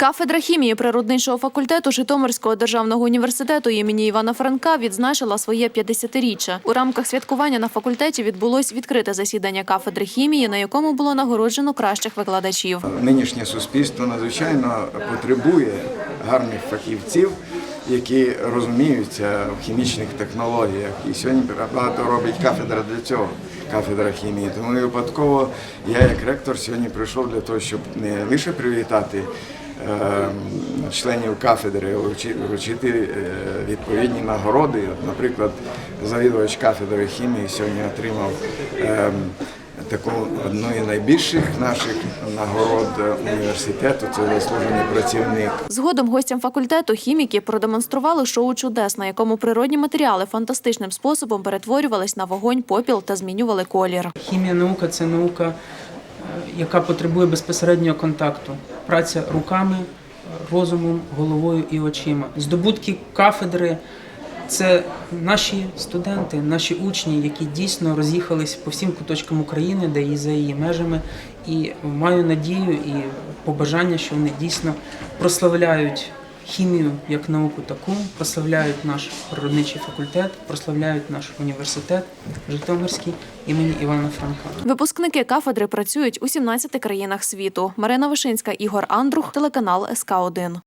Кафедра хімії природничого факультету Житомирського державного університету імені Івана Франка відзначила своє 50-річчя. У рамках святкування на факультеті відбулось відкрите засідання кафедри хімії, на якому було нагороджено кращих викладачів. Нинішнє суспільство надзвичайно потребує гарних фахівців, які розуміються в хімічних технологіях. І сьогодні багато робить кафедра для цього, кафедра хімії. Тому випадково я як ректор сьогодні прийшов для того, щоб не лише привітати. Е, Членів кафедри вручити е, відповідні нагороди. Наприклад, завідувач кафедри хімії сьогодні отримав ем, таку одну із найбільших наших нагород університету це заслужений працівник. Згодом гостям факультету хіміки продемонстрували шоу чудес, на якому природні матеріали фантастичним способом перетворювались на вогонь, попіл та змінювали колір. Хімія наука це наука, яка потребує безпосереднього контакту. Праця руками, розумом, головою і очима. Здобутки кафедри це наші студенти, наші учні, які дійсно роз'їхались по всім куточкам України, де і за її межами. І маю надію і побажання, що вони дійсно прославляють хімію як науку таку, прославляють наш природничий факультет, прославляють наш університет Житомирський імені Івана Франка. Випускники кафедри працюють у 17 країнах світу. Марина Вишинська, Ігор Андрух, телеканал СК 1